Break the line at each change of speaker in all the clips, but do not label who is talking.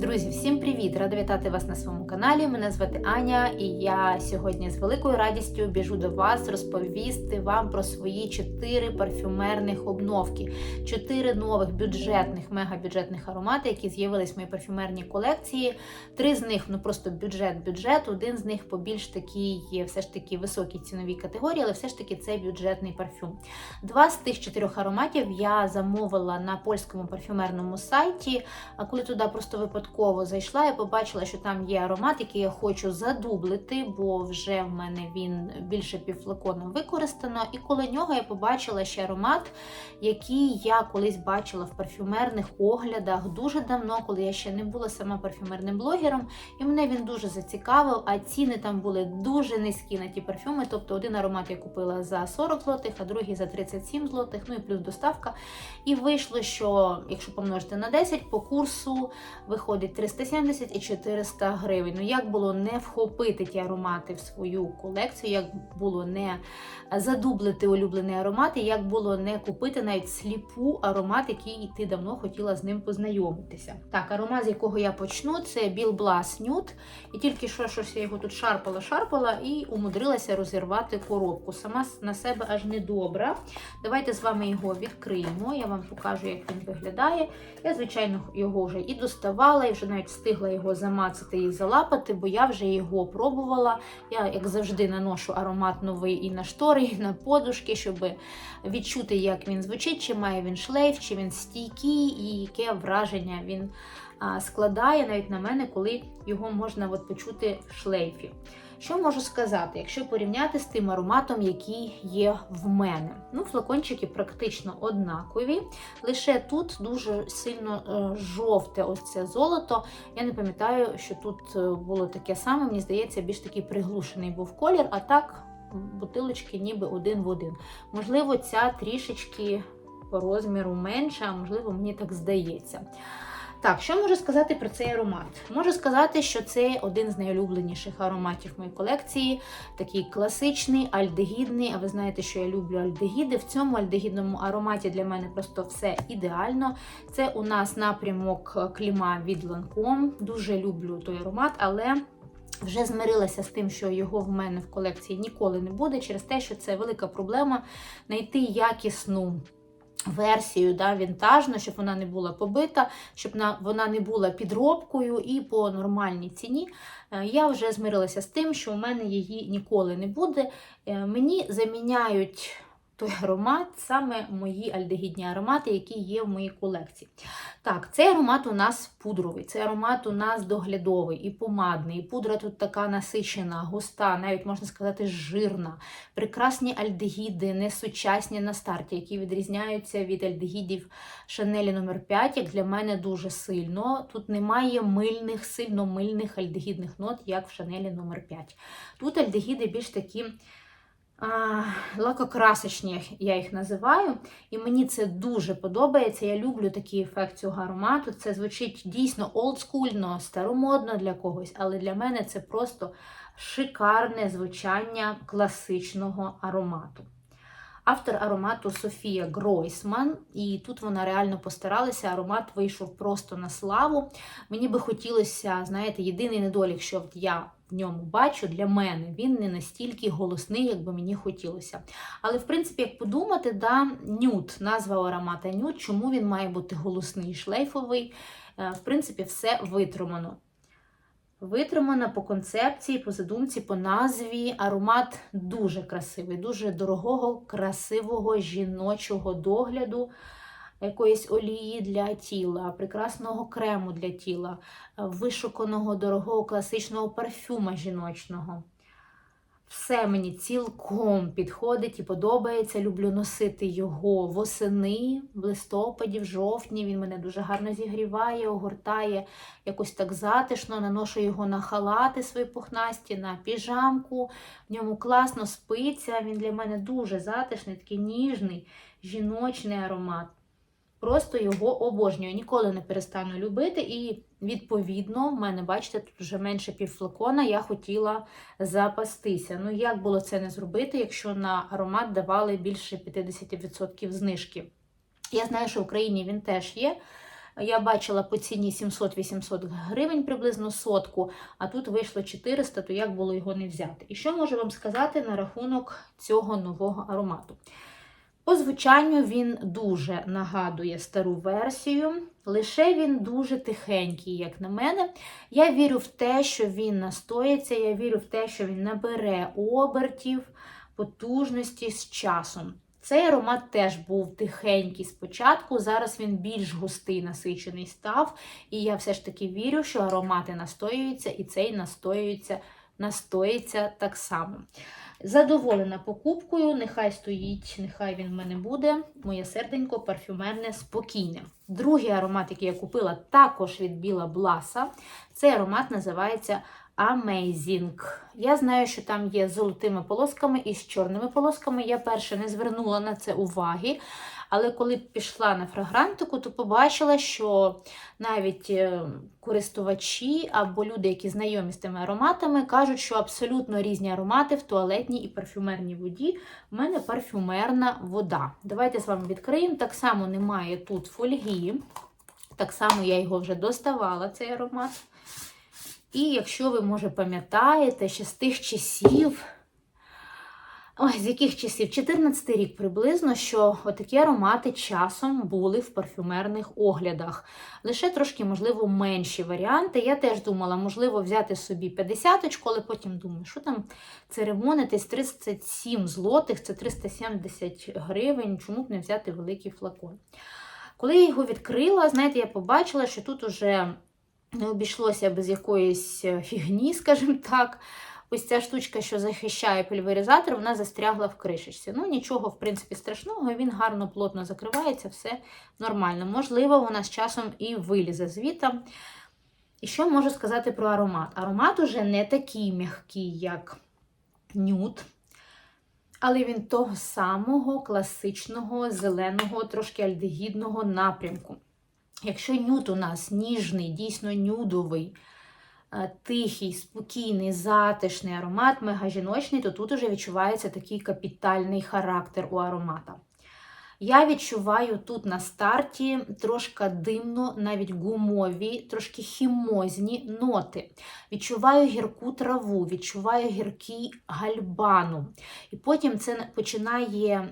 Друзі, всім привіт! Рада вітати вас на своєму каналі. Мене звати Аня, і я сьогодні з великою радістю біжу до вас розповісти вам про свої чотири парфюмерних обновки, чотири нових бюджетних, мегабюджетних аромати, які з'явились в моїй парфюмерній колекції. Три з них ну просто бюджет-бюджет. Один з них по більш такій, є все ж таки високій ціновій категорії, але все ж таки це бюджетний парфюм. Два з тих чотирьох ароматів я замовила на польському парфюмерному сайті. Коли туди просто випадково зайшла, я побачила, що там є аромат, який я хочу задублити, бо вже в мене він більше півфлакону використано. І коло нього я побачила ще аромат, який я колись бачила в парфюмерних оглядах дуже давно, коли я ще не була сама парфюмерним блогером. І мене він дуже зацікавив, а ціни там були дуже низькі на ті парфюми. Тобто один аромат я купила за 40 злотих, а другий за 37 злотих, ну і плюс доставка. І вийшло, що якщо помножити на 10, по курсу виходить 370 і 400 гривень. Ну як було не вхопити ті аромати в свою колекцію, як було не задублити улюблений аромат, і як було не купити навіть сліпу аромат, який ти давно хотіла з ним познайомитися. Так, аромат, з якого я почну, це Bill Blass Nude. І тільки що щось я його тут шарпала-шарпала і умудрилася розірвати коробку. Сама на себе аж не добра. Давайте з вами його відкриємо. Я вам покажу, як він виглядає. Я, звичайно, його вже і доставала, і вже навіть встигла його замацати і залапати, бо я вже його пробувала. Я, як завжди, наношу аромат новий і на штори, і на подушки, щоб відчути, як він звучить, чи має він шлейф, чи він стійкий, і яке враження він складає навіть на мене, коли його можна от почути в шлейфі. Що можу сказати, якщо порівняти з тим ароматом, який є в мене? Ну, флакончики практично однакові, лише тут дуже сильно е, жовте ось це золото. Я не пам'ятаю, що тут е, було таке саме, мені здається, більш такий приглушений був колір, а так бутилочки ніби один в один. Можливо, ця трішечки по розміру менша, а можливо, мені так здається. Так, що можу сказати про цей аромат? Можу сказати, що це один з найулюбленіших ароматів моєї колекції. Такий класичний, альдегідний. А ви знаєте, що я люблю альдегіди. В цьому альдегідному ароматі для мене просто все ідеально. Це у нас напрямок кліма від Lancome. Дуже люблю той аромат, але. Вже змирилася з тим, що його в мене в колекції ніколи не буде, через те, що це велика проблема знайти якісну версію да, вінтажну, щоб вона не була побита, щоб вона не була підробкою і по нормальній ціні. Е, я вже змирилася з тим, що у мене її ніколи не буде. Е, мені заміняють той аромат, саме мої альдегідні аромати, які є в моїй колекції. Так, цей аромат у нас пудровий, цей аромат у нас доглядовий і помадний. І пудра тут така насичена, густа, навіть можна сказати, жирна. Прекрасні альдегіди, несучасні на старті, які відрізняються від альдегідів Шанелі номер 5 як для мене дуже сильно. Тут немає мильних, сильно мильних альдегідних нот, як в Шанелі номер 5 Тут альдегіди більш такі лакокрасочні, я їх називаю. І мені це дуже подобається. Я люблю такий ефект цього аромату. Це звучить дійсно олдскульно, старомодно для когось, але для мене це просто шикарне звучання класичного аромату. Автор аромату Софія Гройсман, і тут вона реально постаралася. Аромат вийшов просто на славу. Мені би хотілося, знаєте, єдиний недолік, що я в ньому бачу для мене, він не настільки голосний, як би мені хотілося. Але, в принципі, як подумати, да, нюд, назва аромата нюд, чому він має бути голосний, шлейфовий, е, в принципі, все витримано. Витримана по концепції, по задумці, по назві. Аромат дуже красивий, дуже дорогого, красивого жіночого догляду, якоїсь олії для тіла, прекрасного крему для тіла, вишуканого дорогого класичного парфюма жіночного. Все мені цілком підходить і подобається. Люблю носити його восени, в листопаді, в жовтні. Він мене дуже гарно зігріває, огортає якось так затишно, наношу його на халати свої пухнасті, на піжамку. В ньому класно спиться. Він для мене дуже затишний, такий ніжний, жіночний аромат. Просто його обожнюю. Ніколи не перестану любити. І, відповідно, в мене, бачите, тут вже менше півфлакона, я хотіла запастися. Ну, як було це не зробити, якщо на аромат давали більше 50% знижки? Я знаю, що в Україні він теж є. Я бачила по ціні 700-800 гривень приблизно сотку, а тут вийшло 400, то як було його не взяти? І що можу вам сказати на рахунок цього нового аромату? По звучанню він дуже нагадує стару версію, лише він дуже тихенький, як на мене. Я вірю в те, що він настоїться, я вірю в те, що він набере обертів, потужності з часом. Цей аромат теж був тихенький спочатку, зараз він більш густий, насичений став. І я все ж таки вірю, що аромати настоюються, і цей настоюється, настоїться так само. Задоволена покупкою, нехай стоїть, нехай він в мене буде. Моє серденько парфюмерне спокійне. Другий аромат, який я купила, також від Біла Бласа. Цей аромат називається Amazing. Я знаю, що там є з золотими полосками і з чорними полосками. Я перше не звернула на це уваги. Але коли пішла на фрагрантику, то побачила, що навіть е, користувачі або люди, які знайомі з тими ароматами, кажуть, що абсолютно різні аромати в туалетній і парфюмерній воді. У мене парфюмерна вода. Давайте з вами відкриємо. Так само немає тут фольги. Так само я його вже доставала, цей аромат. І якщо ви, може, пам'ятаєте, ще з тих часів, ой, з яких часів? 14 рік приблизно, що отакі аромати часом були в парфюмерних оглядах. Лише трошки, можливо, менші варіанти. Я теж думала, можливо, взяти собі 50 але потім думаю, що там церемонитись 37 злотих, це 370 гривень, чому б не взяти великий флакон. Коли я його відкрила, знаєте, я побачила, що тут уже не обійшлося без якоїсь фігні, скажімо так. Ось ця штучка, що захищає пульверизатор, вона застрягла в кришечці. Ну, нічого, в принципі, страшного, він гарно, плотно закривається, все нормально. Можливо, вона з часом і вилізе звіта. І що можу сказати про аромат? Аромат уже не такий м'який, як нюд, але він того самого класичного, зеленого, трошки альдегідного напрямку. Якщо нюд у нас ніжний, дійсно нюдовий, тихий, спокійний, затишний аромат, мегажіночний, то тут уже відчувається такий капітальний характер у аромата. Я відчуваю тут на старті трошки димно, навіть гумові, трошки хімозні ноти. Відчуваю гірку траву, відчуваю гіркий гальбану. І потім це починає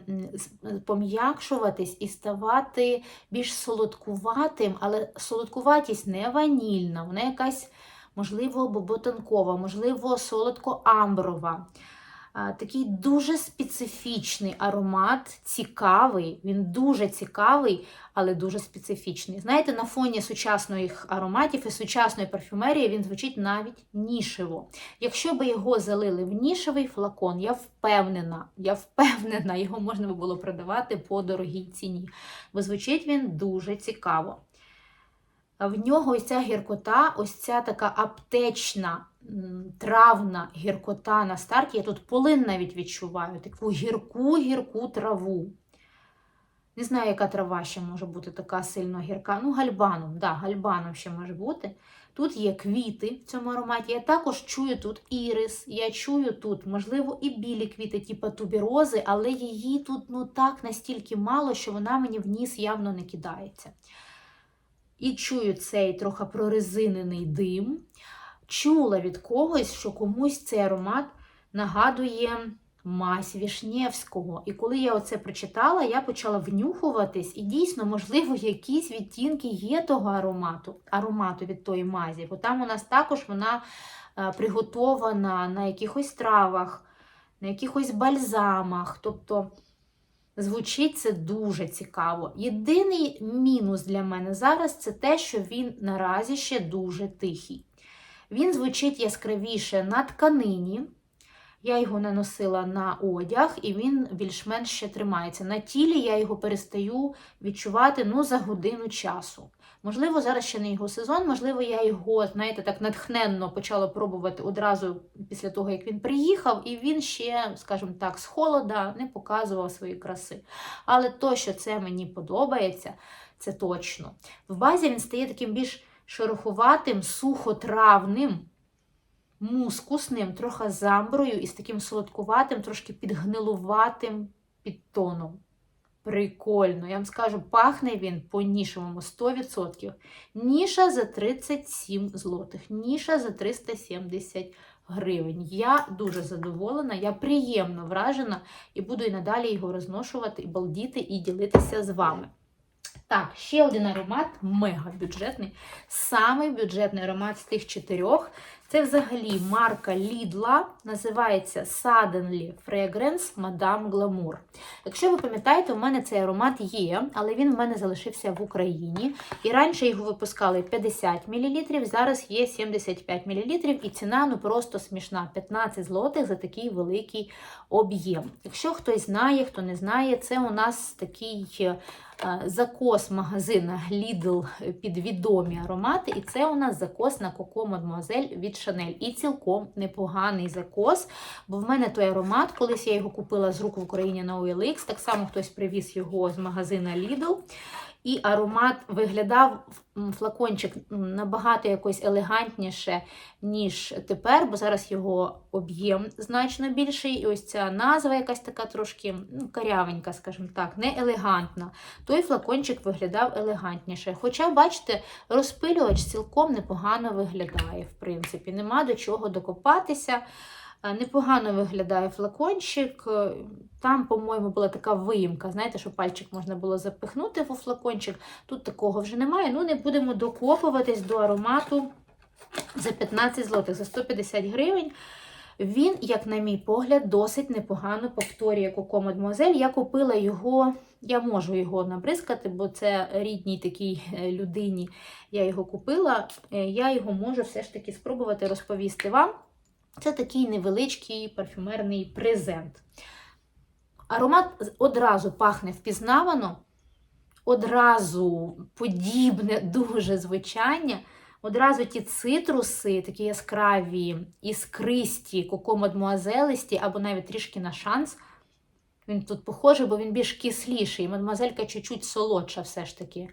пом'якшуватись і ставати більш солодкуватим, але солодкуватість не ванільна, вона якась, можливо, боботанкова, можливо, солодко-амброва. Такий дуже специфічний аромат, цікавий, він дуже цікавий, але дуже специфічний. Знаєте, на фоні сучасних ароматів і сучасної парфюмерії він звучить навіть нішево. Якщо би його залили в нішевий флакон, я впевнена, я впевнена, його можна було продавати по дорогій ціні. Бо звучить він дуже цікаво. В нього ось ця гіркота, ось ця така аптечна травна гіркота на старті. Я тут полин навіть відчуваю, таку гірку-гірку траву. Не знаю, яка трава ще може бути така сильно гірка. Ну, гальбаном, да, гальбаном ще може бути. Тут є квіти в цьому ароматі. Я також чую тут ірис, я чую тут, можливо, і білі квіти, типу тубірози, але її тут ну так настільки мало, що вона мені в ніс явно не кидається. І чую цей трохи прорезинений дим чула від когось, що комусь цей аромат нагадує мазь Вішнєвського. І коли я оце прочитала, я почала внюхуватись, і дійсно, можливо, якісь відтінки є того аромату, аромату від тої мазі, бо там у нас також вона е, приготована на якихось травах, на якихось бальзамах. тобто Звучить це дуже цікаво. Єдиний мінус для мене зараз це те, що він наразі ще дуже тихий. Він звучить яскравіше на тканині. Я його наносила на одяг, і він більш-менш ще тримається. На тілі я його перестаю відчувати ну, за годину часу. Можливо, зараз ще не його сезон, можливо, я його, знаєте, так натхненно почала пробувати одразу після того, як він приїхав, і він ще, скажімо так, з холода не показував свої краси. Але то, що це мені подобається, це точно. В базі він стає таким більш шероховатим, сухотравним, мускусним, трохи замброю і з таким солодкуватим, трошки підгнилуватим підтоном. Прикольно. Я вам скажу, пахне він по нішевому 100%. Ніша за 37 злотих, ніша за 370 гривень. Я дуже задоволена, я приємно вражена і буду і надалі його розношувати, і балдіти, і ділитися з вами. Так, ще один аромат, мега бюджетний. Самий бюджетний аромат з тих чотирьох. Це взагалі марка Lidl, називається Suddenly Fragrance Madame Glamour. Якщо ви пам'ятаєте, у мене цей аромат є, але він в мене залишився в Україні. І раніше його випускали 50 мл, зараз є 75 мл, і ціна ну просто смішна 15 злотих за такий великий об'єм. Якщо хтось знає, хто не знає, це у нас такий закос магазина Lidl під відомі аромати, і це у нас закос на Coco Mademoiselle від Chanel. І цілком непоганий закос, бо в мене той аромат, колись я його купила з рук в Україні на OLX, так само хтось привіз його з магазина Lidl. І аромат виглядав флакончик набагато якось елегантніше, ніж тепер, бо зараз його об'єм значно більший. І ось ця назва якась така трошки ну, карявенька, скажімо так, не елегантна. Той флакончик виглядав елегантніше. Хоча, бачите, розпилювач цілком непогано виглядає, в принципі, нема до чого докопатися. Е, Непогано виглядає флакончик. Е, Там, по-моєму, була така виїмка, знаєте, що пальчик можна було запихнути у флакончик. Тут такого вже немає. Ну, не будемо докопуватись до аромату за 15 злотих, за 150 гривень. Він, як на мій погляд, досить непогано повторює Coco Mademoiselle. Я купила його, я можу його набризкати, бо це рідній такій е, людині я його купила. Я його можу все ж таки спробувати розповісти вам. Це такий невеличкий парфюмерний презент. Аромат одразу пахне впізнавано, одразу подібне, дуже звучання. Одразу ті цитруси, такі яскраві, іскристі, коко-мадмуазелисті, або навіть трішки на шанс. Він тут похожий, бо він більш кисліший. Мадмуазелька чуть-чуть солодша все ж таки.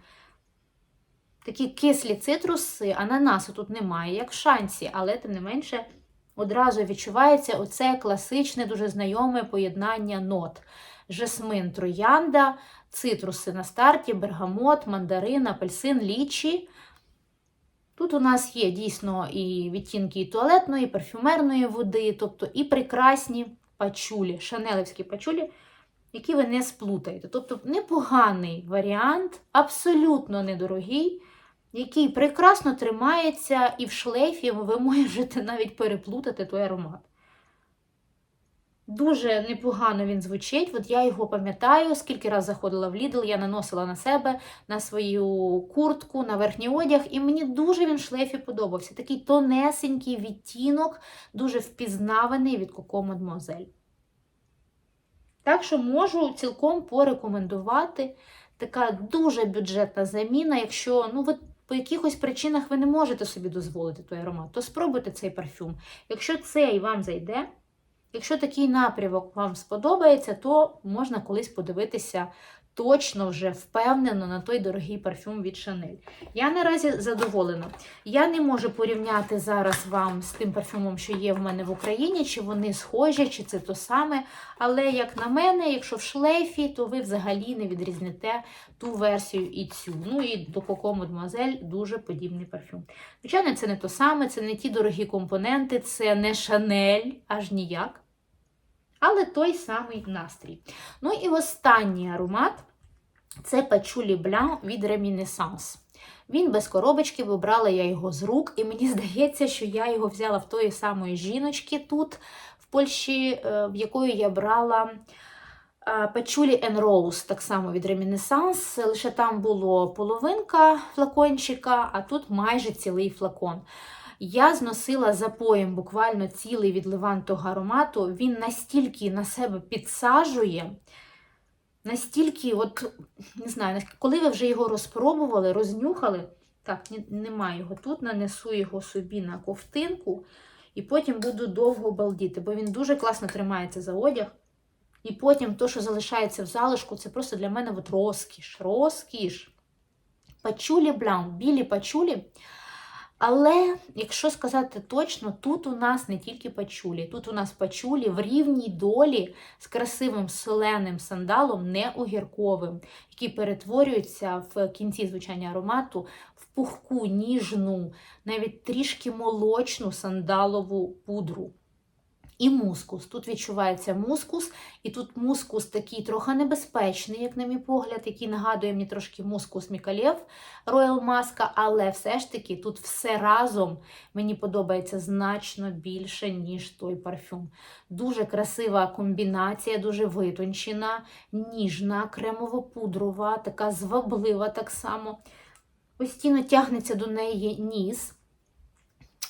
Такі кислі цитруси, ананасу тут немає, як в шансі, але тим не менше одразу відчувається оце класичне, дуже знайоме поєднання нот. Жасмин, троянда, цитруси на старті, бергамот, мандарин, апельсин, лічі. Тут у нас є дійсно і відтінки і туалетної, і парфюмерної води, тобто і прекрасні пачулі, шанелевські пачулі, які ви не сплутаєте. Тобто непоганий варіант, абсолютно недорогий, який прекрасно тримається і в шлейфі ви можете навіть переплутати той аромат. Дуже непогано він звучить. От я його пам'ятаю, скільки раз заходила в Lidl, я наносила на себе, на свою куртку, на верхній одяг, і мені дуже він в шлейфі подобався. Такий тонесенький відтінок, дуже впізнаваний від Coco Mademoiselle. Так що можу цілком порекомендувати. Така дуже бюджетна заміна, якщо ну, ви по якихось причинах ви не можете собі дозволити той аромат, то спробуйте цей парфюм. Якщо цей вам зайде, якщо такий напрямок вам сподобається, то можна колись подивитися точно вже впевнено на той дорогий парфюм від Chanel. Я наразі задоволена. Я не можу порівняти зараз вам з тим парфюмом, що є в мене в Україні, чи вони схожі, чи це то саме. Але, як на мене, якщо в шлейфі, то ви взагалі не відрізните ту версію і цю. Ну і до Coco Mademoiselle дуже подібний парфюм. Звичайно, це не то саме, це не ті дорогі компоненти, це не Chanel, аж ніяк. Але той самий настрій. Ну і останній аромат це Пачулі Блян від Reminiscence. Він без коробочки, бо брала я його з рук, і мені здається, що я його взяла в тої самої жіночки тут, в Польщі, е, в якої я брала Пачулі and Rose, так само від Reminiscence. Лише там було половинка флакончика, а тут майже цілий флакон. Я зносила запоєм буквально цілий відливан того аромату. Він настільки на себе підсаджує, настільки, от, не знаю, коли ви вже його розпробували, рознюхали, так, немає його тут, нанесу його собі на ковтинку, і потім буду довго балдіти, бо він дуже класно тримається за одяг. І потім то, що залишається в залишку, це просто для мене от розкіш. Розкіш. Пачулі блям, білі пачулі. Але якщо сказати точно, тут у нас не тільки пачулі, тут у нас пачулі в рівній долі з красивим соленим сандалом, не огірковим, який перетворюється в кінці звучання аромату в пухку, ніжну, навіть трішки молочну сандалову пудру. І мускус. Тут відчувається мускус, і тут мускус такий трохи небезпечний, як на мій погляд, який нагадує мені трошки мускус Мікалєв Royal Маска, але все ж таки тут все разом мені подобається значно більше, ніж той парфюм. Дуже красива комбінація, дуже витончена, ніжна, кремово-пудрова, така зваблива так само. Постійно тягнеться до неї ніс.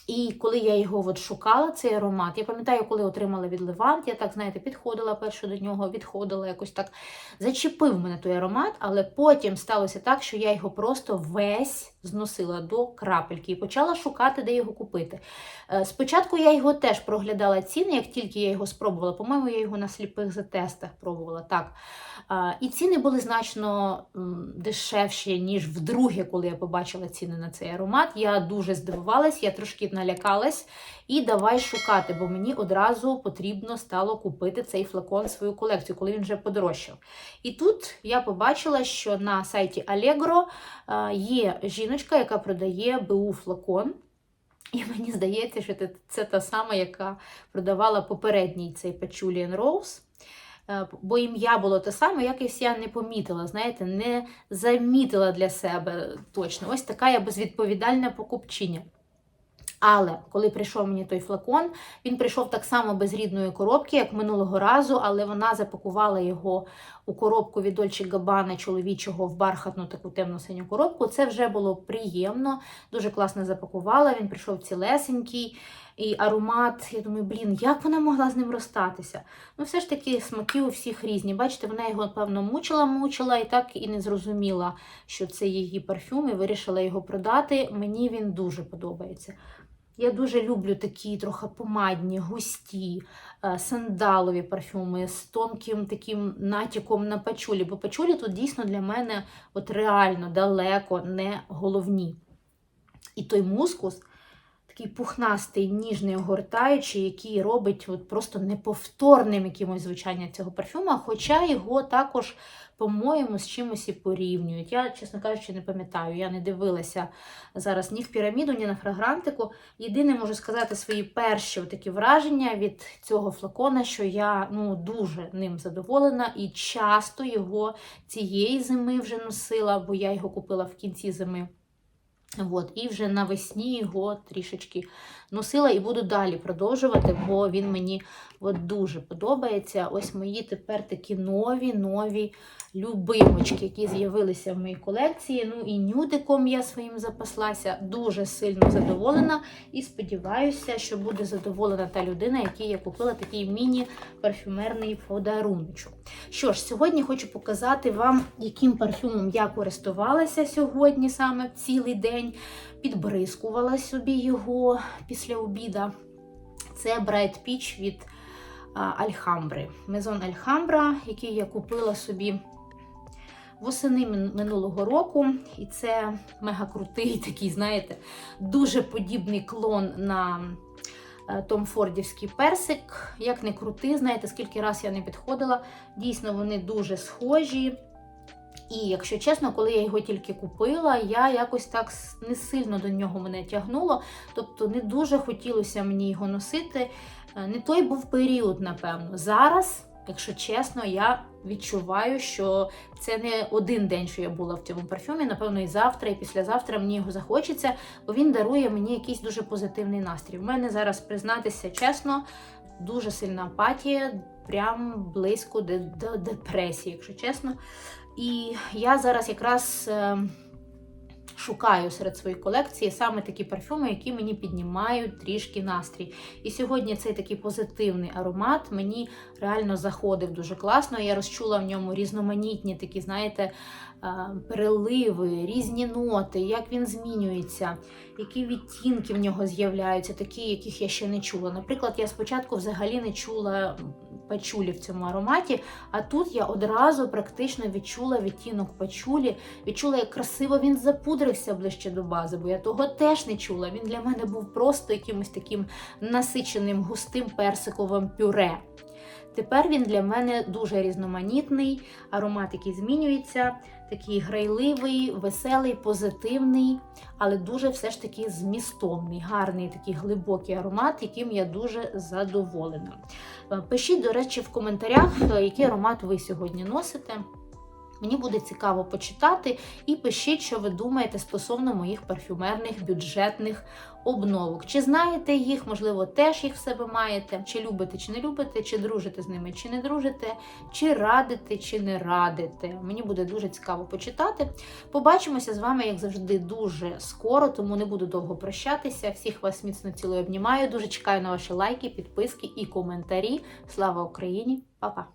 І коли я його от шукала, цей аромат, я пам'ятаю, коли отримала від Левант, я так, знаєте, підходила перше до нього, відходила, якось так зачепив мене той аромат, але потім сталося так, що я його просто весь зносила до крапельки і почала шукати, де його купити. Е, Спочатку я його теж проглядала ціни, як тільки я його спробувала. По-моєму, я його на сліпих затестах пробувала. так. І ціни були значно дешевші, ніж вдруге, коли я побачила ціни на цей аромат. Я дуже здивувалась, я трошки налякалась і давай шукати, бо мені одразу потрібно стало купити цей флакон свою колекцію, коли він вже подорожчав. І тут я побачила, що на сайті Allegro є жіночка, яка продає БУ флакон. І мені здається, що це, та сама, яка продавала попередній цей Patchouli Rose. Е, Бо ім'я було те саме, якось я не помітила, знаєте, не замітила для себе точно. Ось така я безвідповідальна покупчиня. Але коли прийшов мені той флакон, він прийшов так само без рідної коробки, як минулого разу, але вона запакувала його у коробку від Dolce Gabbana чоловічого в бархатну таку темно-синю коробку. Це вже було приємно, дуже класно запакувала. Він прийшов цілесенький. І аромат, я думаю, блін, як вона могла з ним розстатися? Ну, все ж таки, смаки у всіх різні. Бачите, вона його, певно, мучила, мучила і так і не зрозуміла, що це її парфюм, і вирішила його продати. Мені він дуже подобається. Я дуже люблю такі трохи помадні, густі, е, сандалові парфюми з тонким таким натяком на пачулі. Бо пачулі тут дійсно для мене от реально далеко не головні. І той мускус такий пухнастий, ніжний, огортаючий, який робить от просто неповторним якимось звучання цього парфюма, хоча його також, по-моєму, з чимось і порівнюють. Я, чесно кажучи, не пам'ятаю. Я не дивилася зараз ні в піраміду, ні на фрагрантику. Єдине можу сказати свої перші такі враження від цього флакона, що я ну, дуже ним задоволена і часто його цієї зими вже носила, бо я його купила в кінці зими. От, і вже навесні його трішечки носила і буду далі продовжувати, бо він мені от дуже подобається. Ось мої тепер такі нові нові любимочки, які з'явилися в моїй колекції. Ну і нюдиком я своїм запаслася. Дуже сильно задоволена. І сподіваюся, що буде задоволена та людина, якій я купила такий міні-парфюмерний подаруночок. Що ж, сьогодні хочу показати вам, яким парфюмом я користувалася сьогодні, саме цілий день. Підбризкувала собі його після обіда. Це Bright Peach від Альхамбри. Мезон Альхамбра, який я купила собі восени минулого року. І це мега крутий такий, знаєте, дуже подібний клон на Том Фордівський персик. Як не крутий, знаєте, скільки раз я не підходила. Дійсно, вони дуже схожі. І, якщо чесно, коли я його тільки купила, я якось так не сильно до нього мене тягнуло. Тобто не дуже хотілося мені його носити. Не той був період, напевно. Зараз, якщо чесно, я відчуваю, що це не один день, що я була в цьому парфюмі. Напевно, і завтра, і післязавтра мені його захочеться, бо він дарує мені якийсь дуже позитивний настрій. У мене зараз, признатися чесно, дуже сильна апатія, прям близько до, до депресії, якщо чесно. І я зараз якраз е, шукаю серед своєї колекції саме такі парфюми, які мені піднімають трішки настрій. І сьогодні цей такий позитивний аромат мені реально заходив дуже класно. Я розчула в ньому різноманітні такі, знаєте, е, переливи, різні ноти, як він змінюється, які відтінки в нього з'являються, такі, яких я ще не чула. Наприклад, я спочатку взагалі не чула пачулі в цьому ароматі. А тут я одразу практично відчула відтінок пачулі, відчула, як красиво він запудрився ближче до бази, бо я того теж не чула. Він для мене був просто якимось таким насиченим густим персиковим пюре. Тепер він для мене дуже різноманітний, аромат, який змінюється, такий грайливий, веселий, позитивний, але дуже все ж таки змістовний, гарний такий глибокий аромат, яким я дуже задоволена. Е, Пишіть, до речі, в коментарях, е, який аромат ви сьогодні носите. Мені буде цікаво почитати і пишіть, що ви думаєте стосовно моїх парфюмерних бюджетних обновок. Чи знаєте їх, можливо, теж їх в себе маєте, чи любите, чи не любите, чи дружите з ними, чи не дружите, чи радите, чи не радите. Мені буде дуже цікаво почитати. Побачимося з вами, як завжди, дуже скоро, тому не буду довго прощатися. Всіх вас міцно цілую обнімаю. Дуже чекаю на ваші лайки, підписки і коментарі. Слава Україні! Па-па!